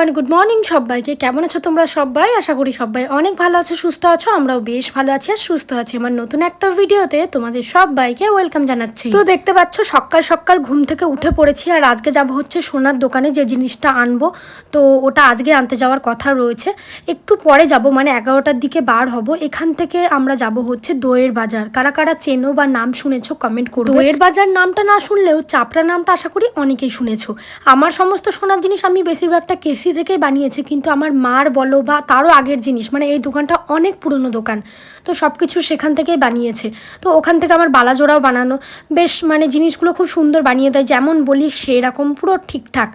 Everyone good morning সবাইকে। কেমন আছো তোমরা সবাই? আশা করি সবাই অনেক ভালো আছো, সুস্থ আছো। আমরাও বেশ ভালো আছি আর সুস্থ আছি। আমার নতুন একটা ভিডিওতে তোমাদের সবাইকে ওয়েলকাম জানাচ্ছি। তো দেখতে পাচ্ছ, সকাল সকাল ঘুম থেকে উঠে পড়েছি আর আজকে যাব হচ্ছে সোনার দোকানে যে জিনিসটা আনব। তো ওটা আজকে আনতে যাওয়ার কথা রয়েছে। একটু পরে যাব মানে এগারোটার দিকে বার হব। এখান থেকে আমরা যাব হচ্ছে দইয়ের বাজার। কারা কারা চেনো বা নাম শুনেছো কমেন্ট করো দইয়ের বাজার নামটা না শুনলেও চাপড়া নামটা আশা করি অনেকেই শুনেছো। আমার সমস্ত সোনার জিনিস আমি বেশিরভাগটা কেসি থেকেই বানিয়েছি, কিন্তু আমার মার বলো বা তারও আগের জিনিস মানে এই দোকানটা অনেক পুরনো দোকান, তো সব কিছু সেখান থেকেই বানিয়েছে। তো ওখান থেকে আমার বালাজোড়াও বানানো। বেশ মানে জিনিসগুলো খুব সুন্দর বানিয়ে দেয়, যেমন বলি সেই রকম পুরো ঠিকঠাক।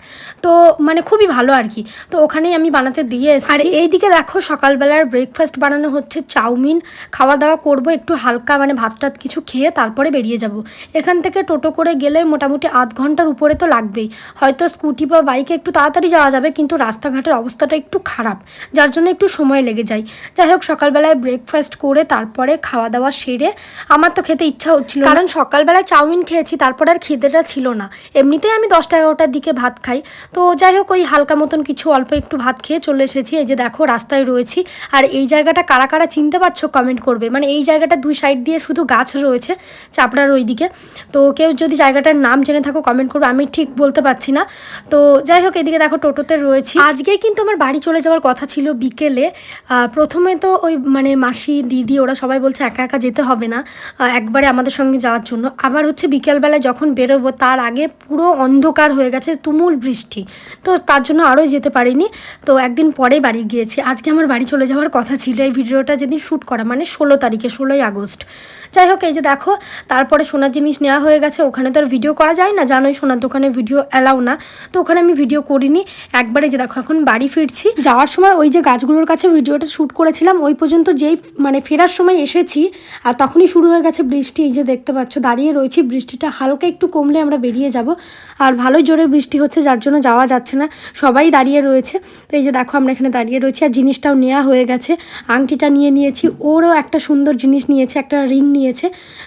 তো মানে খুবই ভালো আর কি। তো ওখানেই আমি বানাতে দিয়ে আর এইদিকে দেখো, সকালবেলার ব্রেকফাস্ট বানানো হচ্ছে, চাউমিন। খাওয়া দাওয়া করব, একটু হালকা মানে ভাত টাত কিছু খেয়ে তারপরে বেরিয়ে যাব। এখান থেকে টোটো করে গেলে মোটামুটি আধ ঘণ্টার উপরে তো লাগবেই। হয়তো স্কুটি বা বাইকে একটু তাড়াতাড়ি যাওয়া যাবে, কিন্তু রাস্তাঘাটের অবস্থাটা একটু খারাপ, যার জন্য একটু সময় লেগে যায়। যাই হোক, সকালবেলায় ব্রেকফাস্ট করে তারপরে খাওয়া দাওয়া সেরে আমার তো খেতে ইচ্ছা হচ্ছিল কারণ সকালবেলায় চাউমিন খেয়েছি, তারপর আর খিদেটা ছিল না। এমনিতেই আমি দশটা এগারোটার দিকে ভাত খাই। তো যাই হোক, ওই হালকা মতন কিছু অল্প একটু ভাত খেয়ে চলে এসেছি। এই যে দেখো, রাস্তায় রয়েছি। আর এই জায়গাটা কারা কারা চিনতে পারছ কমেন্ট করবে। মানে এই জায়গাটা দুই সাইড দিয়ে শুধু গাছ রয়েছে, চাপড়ার ওই দিকে তো কেউ যদি জায়গাটার নাম জেনে থাকো কমেন্ট করবে। আমি ঠিক বলতে পারছি না। তো যাই হোক, এদিকে দেখো টোটোতে রয়েছি। আজকে কিন্তু আমার বাড়ি চলে যাওয়ার কথা ছিল বিকেলে। প্রথমে তো ওই মানে মাসি, দিদি ওরা সবাই বলছে একা একা যেতে হবে না একবারে আমাদের সঙ্গে যাওয়ার জন্য। আবার হচ্ছে বিকেলবেলায় যখন বেরোবো, তার আগে পুরো অন্ধকার হয়ে গেছে, তুমুল বৃষ্টি। তো তার জন্য আরও যেতে পারিনি। তো একদিন পরে বাড়ি গিয়েছি। আজকে আমার বাড়ি চলে যাওয়ার কথা ছিল, এই ভিডিওটা যেদিন শ্যুট করা মানে ষোলো তারিখে, ষোলোই আগস্ট। যাই হোক, এই যে দেখো, তারপরে সোনার জিনিস নেওয়া হয়ে গেছে, ওখানে তো আর ভিডিও করা যায় না। জানোই সোনার দোকানে ভিডিও অ্যালাউ না। তো ওখানে আমি ভিডিও করিনি। একবারে যে দেখো, এখন বাড়ি ফিরছি। যাওয়ার সময় ওই যে গাছগুলোর কাছে ভিডিওটা শ্যুট করেছিলাম, ওই পর্যন্ত যেই মানে ফেরার সময় এসেছি, আর তখনই শুরু হয়ে গেছে বৃষ্টি, এই যে দেখতে পাচ্ছ, দাঁড়িয়ে রয়েছি, বৃষ্টিটা হালকা একটু কমলে আমরা বেরিয়ে যাব। আর ভালোই জোরে বৃষ্টি হচ্ছে, যার জন্য যাওয়া যাচ্ছে না, সবাই দাঁড়িয়ে রয়েছে। তো এই যে দেখো, আমরা এখানে দাঁড়িয়ে রয়েছি, আর জিনিসটাও নেওয়া হয়ে গেছে। আংটিটা নিয়ে নিয়েছি, ওরও একটা সুন্দর জিনিস নিয়েছে, একটা রিং নিয়েছে।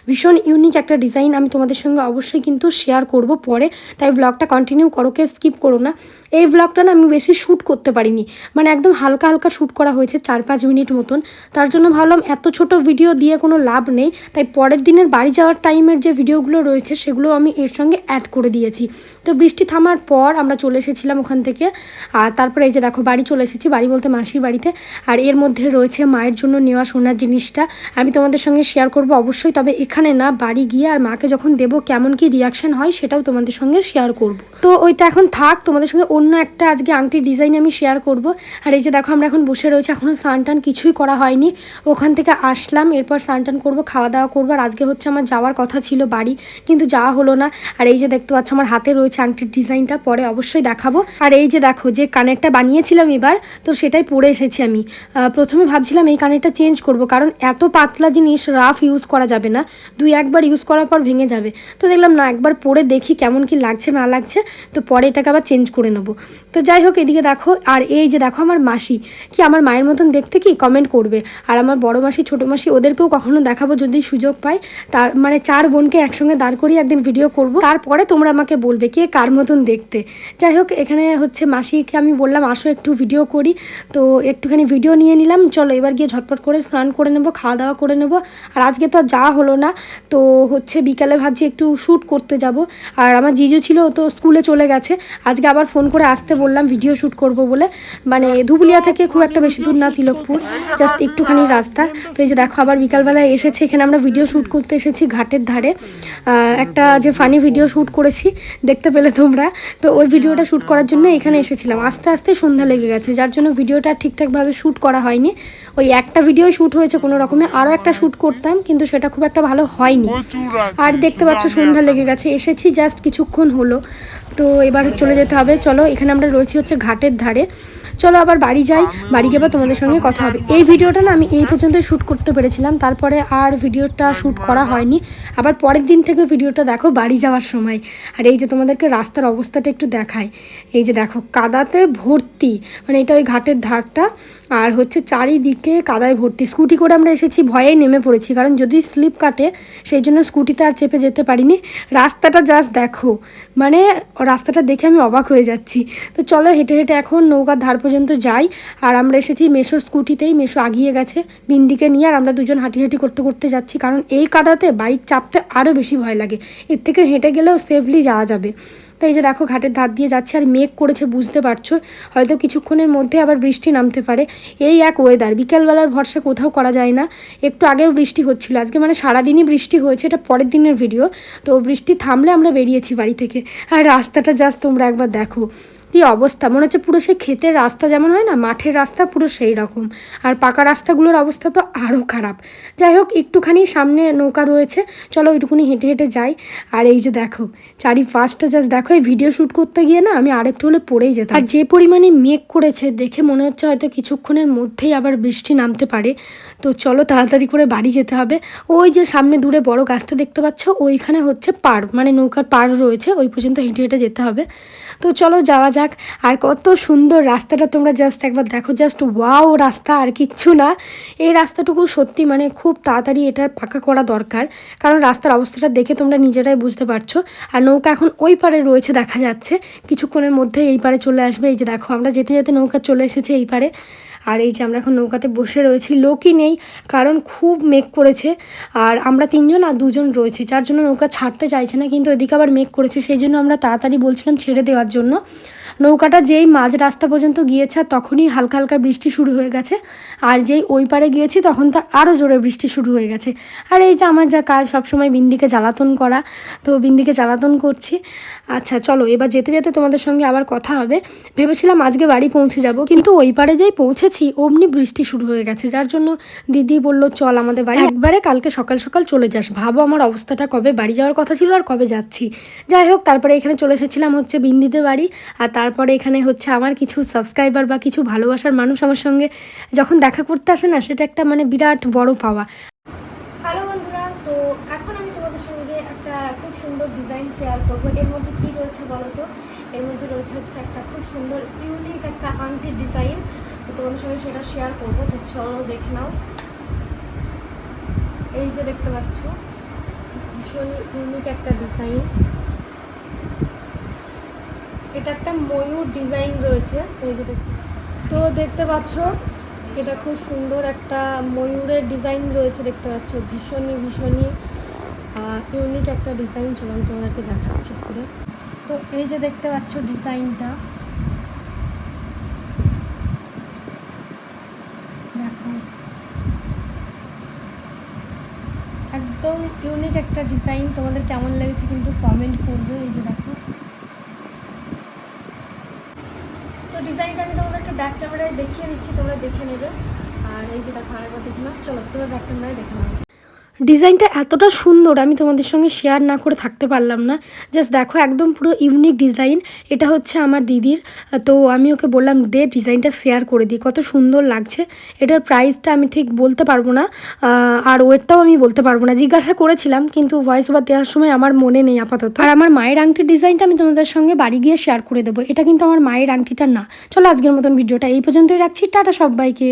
ভীষণ ইউনিক একটা ডিজাইন আমি তোমাদের সঙ্গে অবশ্যই কিন্তু শেয়ার করব পরে। তাই ব্লগটা কন্টিনিউ করো, কেউ স্কিপ করো না। এই ব্লগটা না আমি বেশি শ্যুট করতে পারিনি। মানে একদম হালকা হালকা শ্যুট করা হয়েছে চার পাঁচ মিনিট মতন। তার জন্য ভাবলাম এত ছোট ভিডিও দিয়ে কোনো লাভ নেই। তাই পরের দিনের বাড়ি যাওয়ার টাইমের যে ভিডিওগুলো রয়েছে, সেগুলো আমি এর সঙ্গে অ্যাড করে দিয়েছি। তো বৃষ্টি থামার পর আমরা চলে এসেছিলাম ওখান থেকে। আর তারপরে এই যে দেখো, বাড়ি চলে এসেছি, বাড়ি বলতে মাসির বাড়িতে। আর এর মধ্যে রয়েছে মায়ের জন্য নেওয়া সোনার জিনিসটা। আমি তোমাদের সঙ্গে শেয়ার করব অবশ্যই, তবে এখানে না, বাড়ি গিয়ে আর মাকে যখন দেবো, কেমন কি রিয়াকশন হয়, সেটাও তোমাদের সঙ্গে শেয়ার করব। তো ওইটা এখন থাক, তোমাদের সঙ্গে অন্য একটা আজকে আংটির ডিজাইন আমি শেয়ার করব। আর এই যে দেখো, আমরা এখন বসে রয়েছি এখনও স্নান টান কিছুই করা হয়নি। ওখান থেকে আসলাম, এরপর স্নান টান করব, খাওয়া দাওয়া করব। আর আজকে হচ্ছে আমার যাওয়ার কথা ছিল বাড়ি, কিন্তু যাওয়া হলো না। আর এই যে দেখতে পাচ্ছ, আমার হাতে রয়েছে আংটির ডিজাইনটা পরে অবশ্যই দেখাবো। আর এই যে দেখো, যে কানেরটা বানিয়েছিলাম এবার, তো সেটাই পরে এসেছি আমি। প্রথমে ভাবছিলাম এই কানেরটা চেঞ্জ করব, কারণ এত পাতলা জিনিস রাফ ইউজ করা যাবে না। দুই একবার ইউজ করার পর ভেঙে যাবে। তো দেখলাম, না, একবার পরে দেখি কেমন কি লাগছে, না লাগছে। তো পরে এটাকে আবার চেঞ্জ করে নেব। তো যাই হোক, এদিকে দেখো, আর এই যে দেখো আমার মাসি, কি আমার মায়ের মতন দেখতে কি? কমেন্ট করবে। আর আমার বড় মাসি, ছোটো মাসি, ওদেরকেও কখনো দেখাবো যদি সুযোগ পাই। তার মানে চার বোনকে একসঙ্গে দাঁড় করিয়ে একদিন ভিডিও করব। তারপরে তোমরা আমাকে বলবে কে কার মতন দেখতে। যাই হোক, এখানে হচ্ছে মাসিকে আমি বললাম, আসো একটু ভিডিও করি। তো একটুখানি ভিডিও নিয়ে নিলাম। চলো এবার গিয়ে ঝটপট করে স্নান করে নেব, খাওয়া দাওয়া করে নেব। আর আজকে তো আর যাওয়া হলো না। তো হচ্ছে বিকালে ভাবছি একটু শ্যুট করতে যাব। আর আমার জিজু ছিল, তো স্কুলে চলে গেছে। আজকে আবার ফোন করে আসতে বললাম ভিডিও শ্যুট করব বলে। মানে ধুবুলিয়া থেকে খুব একটা বেশি দূর না তিলকপুর জাস্ট একটুখানি রাস্তা। তো এই যে দেখো আবার বিকালবেলায় এসেছে এখানে আমরা ভিডিও শ্যুট করতে এসেছি ঘাটের ধারে। একটা যে ফানি ভিডিও শ্যুট করেছি দেখতে পেলে তোমরা। তো ওই ভিডিওটা শ্যুট করার জন্য এখানে এসেছিলাম। আস্তে আস্তে সন্ধ্যা লেগে গেছে যার জন্য ভিডিওটা ঠিকঠাকভাবে শ্যুট করা হয়নি। ওই একটা ভিডিও শ্যুট হয়েছে কোনো রকমে আরও একটা শ্যুট করতাম কিন্তু সেটা খুব একটা ভালো হয়নি। আর দেখতে পাচ্ছ সন্ধ্যা লেগে গেছে এসেছি জাস্ট কিছুক্ষণ হলো। তো এবার চলে যেতে হবে। চলো, এখানে আমরা রয়েছি হচ্ছে ঘাটের ধারে। চলো আবার বাড়ি যাই। বাড়ি গিয়ে তোমাদের সঙ্গে কথা হবে। এই ভিডিওটা না আমি এই পর্যন্ত শ্যুট করতে পেরেছিলাম। তারপরে আর ভিডিওটা শ্যুট করা হয়নি। আবার পরের দিন থেকে ভিডিওটা দেখো বাড়ি যাওয়ার সময়। আর এই যে তোমাদেরকে রাস্তার অবস্থাটা একটু দেখায় এই যে দেখো, কাদাতে ভর্তি। মানে এটা ওই ঘাটের ধারটা। আর হচ্ছে চারিদিকে কাদায় ভর্তি। স্কুটি করে আমরা এসেছি, ভয়ে নেমে পড়েছি, কারণ যদি স্লিপ কাটে, সেই জন্য স্কুটিতে আর চেপে যেতে পারিনি। রাস্তাটা জাস্ট দেখো মানে রাস্তাটা দেখে আমি অবাক হয়ে যাচ্ছি। তো চলো হেঁটে হেঁটে এখন নৌকার ধার পর্যন্ত যাই, আর আমরা এসেছি মেশোর স্কুটিতেই, মেশো আগিয়ে গেছে বিন্দিকে নিয়ে, আর আমরা দুজন হাঁটি হাঁটি করতে করতে যাচ্ছি, কারণ এই কাদাতে বাইক চাপতে আরও বেশি ভয় লাগে। এর থেকে হেঁটে গেলেও সেফলি যাওয়া যাবে। তো এই যে দেখো ঘাটের ধার দিয়ে যাচ্ছে আর মেঘ করেছে, বুঝতে পারছ? হয়তো কিছুক্ষণের মধ্যে আবার বৃষ্টি নামতে পারে। এই এক ওয়েদার বিকেলবেলার ভরসা কোথাও করা যায় না। একটু আগেও বৃষ্টি হচ্ছিল, আজকে মানে সারাদিনই বৃষ্টি হয়েছে, এটা পরের দিনের ভিডিও তো বৃষ্টি থামলে আমরা বেরিয়েছি বাড়ি থেকে। আর রাস্তাটা জাস্ট তোমরা একবার দেখো। কী অবস্থা। মনে হচ্ছে পুরো সেই ক্ষেতের রাস্তা যেমন হয় না, মাঠের রাস্তা পুরো সেই রকম। আর পাকা রাস্তাগুলোর অবস্থা তো আরও খারাপ। যাই হোক, একটুখানি সামনে নৌকা রয়েছে। চলো ওইটুকুনি হেঁটে হেঁটে যাই। আর এই যে দেখো, চারিপাশটা জাস্ট দেখো, এই ভিডিও শ্যুট করতে গিয়ে না আমি আরেকটু হলে পড়েই যেতাম। আর যে পরিমাণে মেঘ করেছে, দেখে মনে হচ্ছে হয়তো কিছুক্ষণের মধ্যেই আবার বৃষ্টি নামতে পারে। তো চলো তাড়াতাড়ি করে বাড়ি যেতে হবে। ওই যে সামনে দূরে বড় গাছটা দেখতে পাচ্ছ, ওইখানে হচ্ছে পার মানে নৌকার পার রয়েছে, ওই পর্যন্ত হেঁটে হেঁটে যেতে হবে। তো চলো যাওয়া যাক, আর কত সুন্দর রাস্তাটা তোমরা জাস্ট একবার দেখো জাস্ট ওয়াও রাস্তা, আর কিচ্ছু না। এই রাস্তাটুকু সত্যি মানে খুব তাড়াতাড়ি এটার পাকা করা দরকার, কারণ রাস্তার অবস্থাটা দেখে তোমরা নিজেরাই বুঝতে পারছ। আর নৌকা এখন ওই পারে রয়েছে, দেখা যাচ্ছে। কিছুক্ষণের মধ্যে এই পারে চলে আসবে, এই যে দেখো, আমরা যেতে যেতে নৌকা চলে এসেছে এই পারে। আর এই যে আমরা এখন নৌকাতে বসে রয়েছি, লোকই নেই, কারণ খুব মেঘ করেছে। আর আমরা তিনজন আর দুজন রয়েছে, যার জন্য নৌকা ছাড়তে চাইছে না, কিন্তু এদিকে আবার মেঘ করেছে, সেই জন্য আমরা তাড়াতাড়ি বলছিলাম ছেড়ে দেওয়ার জন্য। নৌকাটা যেই মাঝ রাস্তা পর্যন্ত গিয়েছে, আর তখনই হালকা হালকা বৃষ্টি শুরু হয়ে গেছে। আর যেই ওই পারে গিয়েছি, তখন তো আরও জোরে বৃষ্টি শুরু হয়ে গেছে। আর এই যে আমার যা কাজ, সবসময় বিন্দিকে জ্বালাতন করা, তো বিন্দিকে জ্বালাতন করছি। আচ্ছা চলো, এবার যেতে যেতে তোমাদের সঙ্গে আবার কথা হবে। ভেবেছিলাম আজকে বাড়ি পৌঁছে যাব, কিন্তু ওই পারে যেই পৌঁছেছি অমনি বৃষ্টি শুরু হয়ে গেছে, যার জন্য দিদি বলল, চল আমাদের বাড়ি। একবারে কালকে সকাল সকাল চলে যাস, ভাবো আমার অবস্থাটা কবে, বাড়ি যাওয়ার কথা ছিল আর কবে যাচ্ছি। যাই হোক, তারপরে এখানে চলে এসেছিলাম হচ্ছে বিন্দিতে বাড়ি, আর তারপরে এখানে হচ্ছে আমার কিছু সাবস্ক্রাইবার বা কিছু ভালোবাসার মানুষ আমার সঙ্গে যখন দেখা করতে আসে না, সেটা একটা মানে বিরাট বড় পাওয়া। তো এখন আমি একটা খুব সুন্দর ডিজাইন শেয়ার একটা খুব সুন্দর ইউনিক একটা আংটির ডিজাইন তোমাদের সঙ্গে সেটা শেয়ার করব। তো চলো দেখে নাও। এই যে দেখতে পাচ্ছ, ভীষণই ইউনিক একটা ডিজাইন এটা একটা ময়ূর ডিজাইন রয়েছে। এই যে দেখ তো দেখতে পাচ্ছ, এটা খুব সুন্দর একটা ময়ূরের ডিজাইন রয়েছে দেখতে পাচ্ছ। ভীষণই ভীষণই ইউনিক একটা ডিজাইন চলো আমি তোমাদেরকে দেখাচ্ছি পুরো। তো এই যে দেখতে পাচ্ছ ডিজাইনটা দেখো একদম ইউনিক একটা ডিজাইন তোমাদের কেমন লেগেছে কিন্তু কমেন্ট করবে, এই যে দেখো। তো ডিজাইনটা আমি তোমাদেরকে ব্যাক ক্যামেরায় দেখিয়ে দিচ্ছি, তোমরা দেখে নেবে। আর এই যে দেখো আরেকবার দেখে নাও। চলো, তোমরা ব্যাক ক্যামেরায় দেখে নাও। ডিজাইনটা এতটা সুন্দর, আমি তোমাদের সঙ্গে শেয়ার না করে থাকতে পারলাম না। জাস্ট দেখো, একদম পুরো ইউনিক ডিজাইন এটা হচ্ছে আমার দিদির। তো আমি ওকে বললাম, দে, ডিজাইনটা শেয়ার করে দিই কত সুন্দর লাগছে। এটার প্রাইসটা আমি ঠিক বলতে পারব না। আর ওয়েটটাও আমি বলতে পারব না। জিজ্ঞাসা করেছিলাম, কিন্তু ভয়েস ওভার দেওয়ার সময় আমার মনে নেই আপাতত। আর আমার মায়ের আংটির ডিজাইনটা আমি তোমাদের সঙ্গে বাড়ি গিয়ে শেয়ার করে দেবো। এটা কিন্তু আমার মায়ের আংটিটা না। চলো আজকের মতন ভিডিওটা এই পর্যন্তই রাখছি। টাটা সবাইকে।